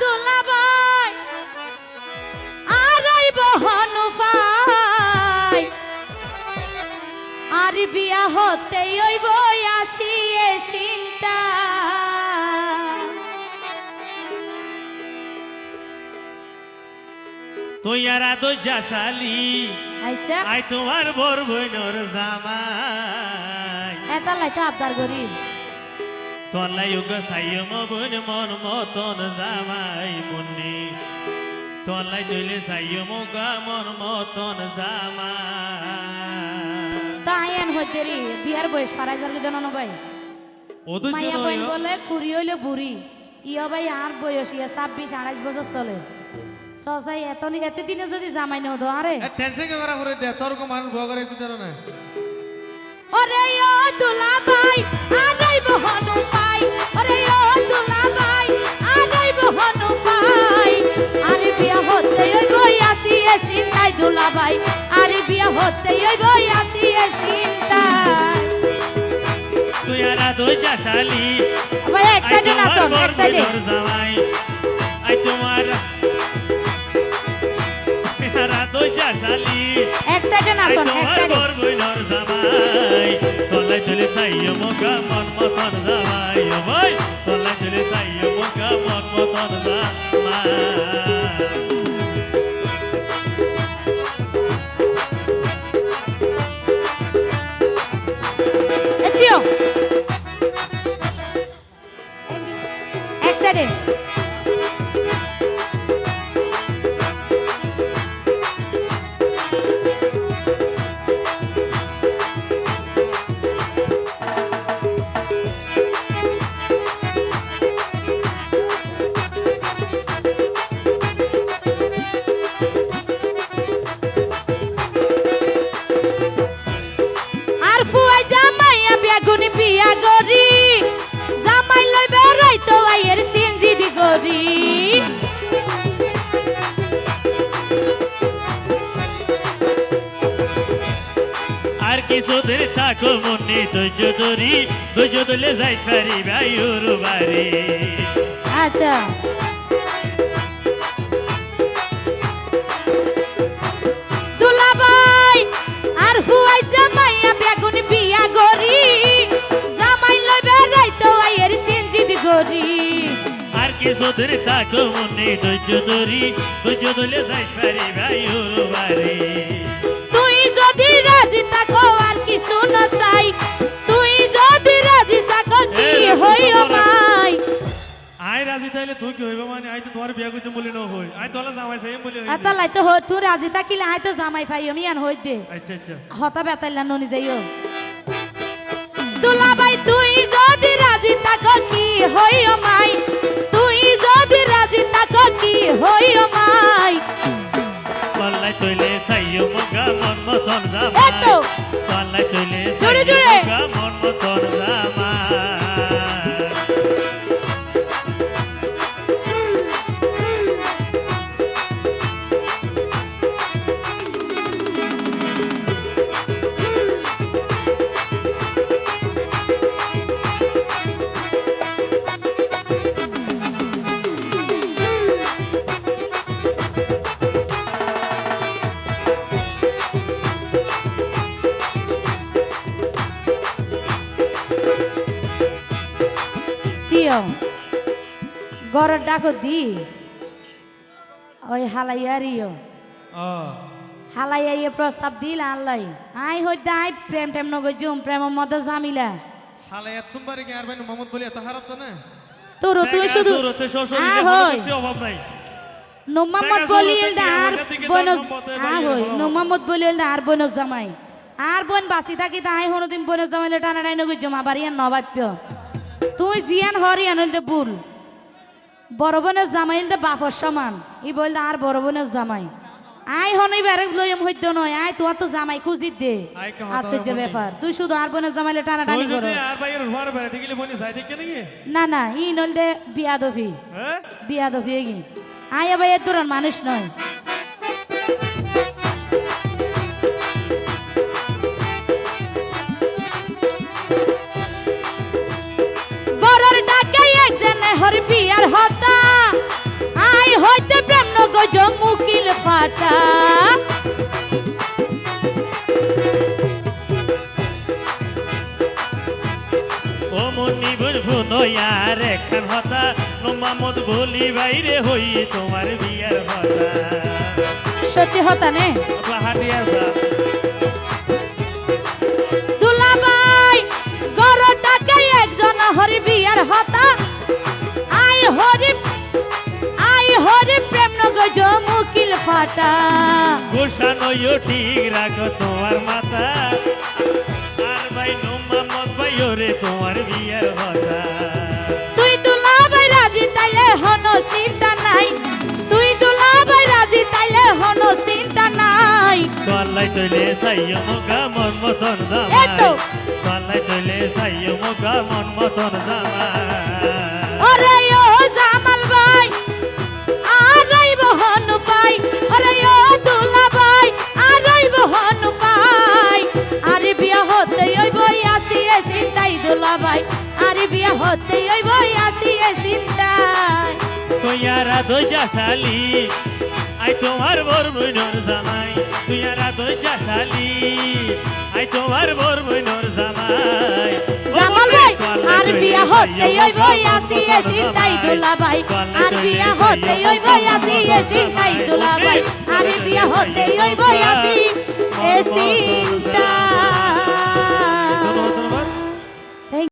দুলাভাই আর আইব হনুফাই। আর বিয়া হতেই ওইব আসি এ চিন্তা। তুই আর তো জাসালি আচ্ছা আই তোমার বর বইনর জামাই। এটা লাইতে আবদার করি। তলাই উগ সাইয় মবন মন মতন জামাই মুন্নি। তলাই জইলে সাইয় মুগা মন মতন জামাই। তাইন হইতে রে বিয়ার বয়স পারাই যার দেন না ভাই। মাইয়া বইন বলে কুড়ি হইলে বুড়ি। ইয়া ভাই আর বয়স ইয়া ছাব্বিশ আড়াইশ বছর চলে। সসাই এত এত দিনে যদি জামাই নেও তো আরে। টেনশন কে করা করে দে? তোর কো মানুষ ভয় করে দিতে না। ওরে ও দুলা ভাই বহনু তো জাসালি ভাই এক সাইডে নাচন এক সাইডে আই তোমার আর তো জাসালি এক সাইডে নাচন এক সাইডে বর বইনর জামাই তলাই জইলে সাইয় মুগা মন মতন জামাই এক আর কিছুদের থাকো মনে ধৈর্য ধরি ধৈর্য ধরলে যাই পারি ভাইউর বাড়ি। আচ্ছা। কিছুদের থাকো মনে ধৈর্য ধরি ধৈর্য ধরলে যাই পারি ভাইউর বাড়ি। আতা লাইতো হ তুই রাজি থাকিলে আই তো জামাই ফাই আমি আন হই দে। আচ্ছা আচ্ছা। হতা বেতাইলা ননি যাইও। দুলা ভাই তুই যদি রাজি থাকো কি হইও মাই? তুই যদি রাজি থাকো কি হইও মাই? পাল্লাই তৈলে সাইয় মুগা মন মতন জামাই। পাল্লাই তৈলে দিও গড় ডাকো দি ওই হালাইয়ারিও হালাইয়া ইয়ে প্রস্তাব দিল আনলাই আই হইতে আই প্রেম টেম নগই জুম প্রেমের মধ্যে জামিলা আর মোহাম্মদ বলি এত খারাপ তো না তোর তুই শুধু আ হই অভাব নাই নোমাম্মদ বলিল আর বন আ হই। নোমাম্মদ বলিল আর বন জামাই আর বোন বাসি থাকি তাই হনদিন বন জামাইলে টানা টাই নগই জমা বাড়িয়ান নবাপ্য তুই জিয়ান হরিয়ান হইল বুল। বড় বোনের জামাইল দে বাপর সমান। ই বলতে আর বড় বোনের জামাই? আই হনই বেরে লইম হইতো নয়। আই তোমার তো জামাই খুঁজিত দে। আশ্চর্য ব্যাপার। তুই শুধু আর বোনের জামাইলে টানা টানি করো। না না ই নল দে বিয়া দফি হ্যাঁ? বিয়া দফি এগি। আই আবার এর দূরের মানুষ নয়। ফুনয়ার একখান হতা। নোমামত বলি বাইরে হই তোমার বিয়ার হতা। সত্যি হতা নে? হাটিয়া যা দুলাবাই গরটাকে একজন হরি বিয়ার হতা। আই হরি আই হরি প্রেম নগজ মুকিল ফাটা। গোসানইও ঠিক রাখো তোমার মাথা তল্লাই তৈলে সাইয় মুখা মন মতন। জামাই। তল্লাই তৈলে সাইয় মুখা মন মতন জামাই। ওরে ও জামাল ভাই আরাই বহন পাই। ওরে ও দুলা ভাই আরাই বহন পাই। আরে বিয়া হতে ওই বই আসি চিন্তাই দুলা ভাই। আরে বিয়া হতে ওই বই আসি এ চিন্তাই। তুইয়ারা দইজা শালি আই তোমার বর মইনর জামাই তুইয়ারা দইজা শালি আই তোমার বর মইনর জামাই জামাল ভাই আর বিয়া হতে ওই বই আসি এ চিন্তাই দুলা ভাই আর বিয়া হতে ওই বই আসি এ চিন্তাই দুলা ভাই আর বিয়া হতে ওই বই আসি এ চিন্তা